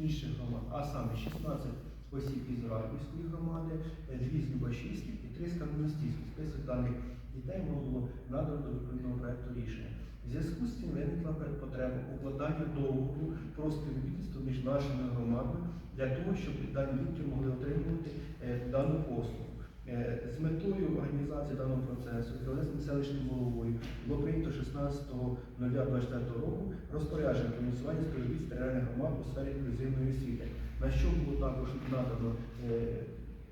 інших громад, а саме 16 осіб із Радівської громади, 2 з Любашівських і 3 з Кам'яністівських. Список даних дітей було надано до відповідного проєкту рішення. В зв'язку з цим виникла потреба укладання договору про співробітництво між нашими громадами для того, щоб дані діти могли отримувати е, дану послугу. Е, З метою організації даного процесу Кривенецьким селищним головою було прийнято 16.04 року розпорядження про ініціювання співробітництва територіальних громад у сфері інклюзивної освіти, на що було також надано е,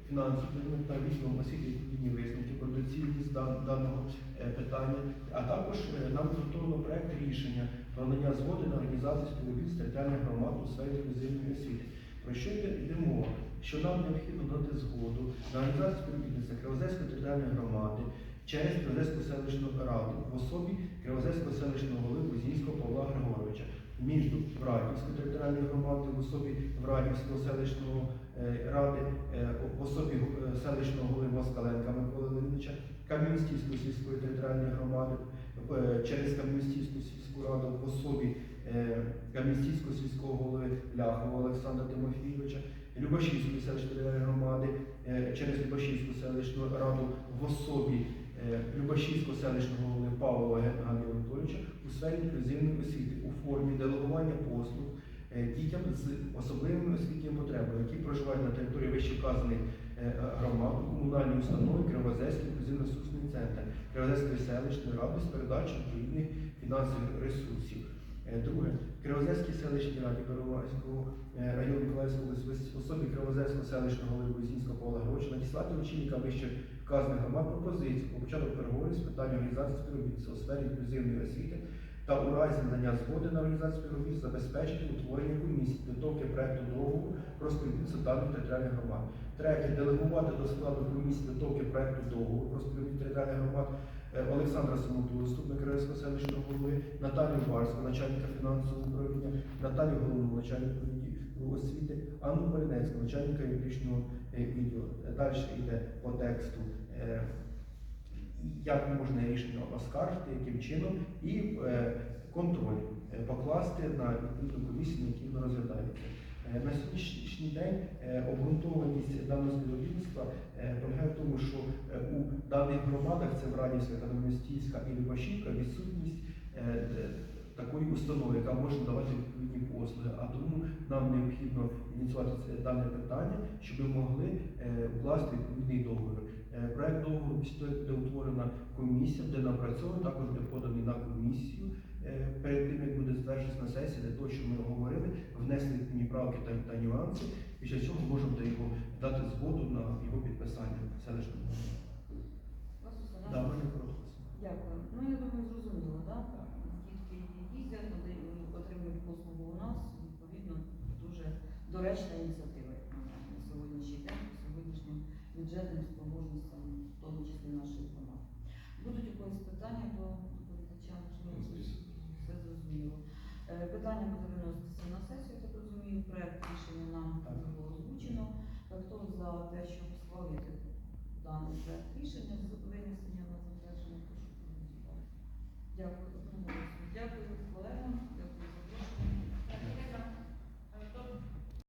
фінансову та відповідь освіти відповідні висновки про доцільність даного е, питання, а також нам підготовлено проект рішення про надання згоди на організацію співробітництва територіальних громад у сфері інклюзивної освіти. Про що йде мова? Що нам необхідно дати згоду на організацію співробітництва територіальної громади через Кривозерську селищну раду в особі Кривозерського селищного голови Кузінського Павла Григоровича. Між Врадівської територіальної громади в особі Врадівського селищного е, ради, е, в особі е, селищного голови Москаленка Миколи Леонідовича, Кам'яністівської сільської територіальної громади через Кам'яністівську сільську раду в особі е, сільського голови Ляхова Олександра Тимофійовича, Любашівської селищної громади е, через Любашівську селищну раду в особі е, Любашівського селищного голови Павла Геннадія Анатолійовича у сфері інклюзивної освіти у формі делегування послуг е, дітям з особливими освітніми потребами, які проживають на території вищевказаних громад у комунальній установі Кривозерський інклюзивно-ресурсний центр Кривозерської селищної ради з передачі відповідних фінансових ресурсів. Друге, Кривозерській селищній раді Первомайського е, району В особі Кривозерського селищного голови Кузінського Павла Григоровича надіслати очільника вище вказаних громад пропозицію про початок переговорів з питань організації співробітництва у сфері інклюзивної освіти та у разі надання згоди на організацію співробітництва забезпечити утворення комісії підготовки проекту договору про співробітництво даних територіальних громад. Третє, делегувати до складу комісії підготовки проекту договору про співробітництво територіальних громад е, Олександра Самоту, заступника Кривського селищного голови, Наталію Барську, начальника фінансового управління, Наталію Головну, начальника освіти, Анну Полінецьку, начальника юридичного е, відділу. Далі йде по тексту. е, Як можна рішення оскаржити, яким чином, і е, контроль покласти на відповідну комісію, на якій розглядається. На сьогоднішній день обґрунтованість даного співробітництва полягає в тому, що у даних громадах це Врадівська, Кам'яністівська і Любашівка відсутність такої установи, яка може давати відповідні послуги. А тому нам необхідно ініціювати це дане питання, щоб ми могли е, укласти відповідний договір. Е, Проект договору буде утворена комісія, буде напрацьований, також буде поданий на комісію. Е, Перед тим як буде затверджений на сесії, для того, щоб ми говорили, внесли відповідні правки та, та нюанси. Після цього можемо його дати згоду на його підписання мене коротко. Дякую. Ну, я думаю, зрозуміло, так? Дітки їздять, надають- отримують послугу у нас, відповідно, дуже доречна ініціатива як на мене, на сьогоднішній день, по сьогоднішнім бюджетним спроможностям, в тому числі нашої громади. Будуть у когось питання до доповідача, все зрозуміло. Е, Питання буде виноситися на сесію, так розумію, проект рішення нам було озвучено. Хто за те, щоб схвалити даний проект рішення з винесення на затвердження, прошу проголосувати. Дякую.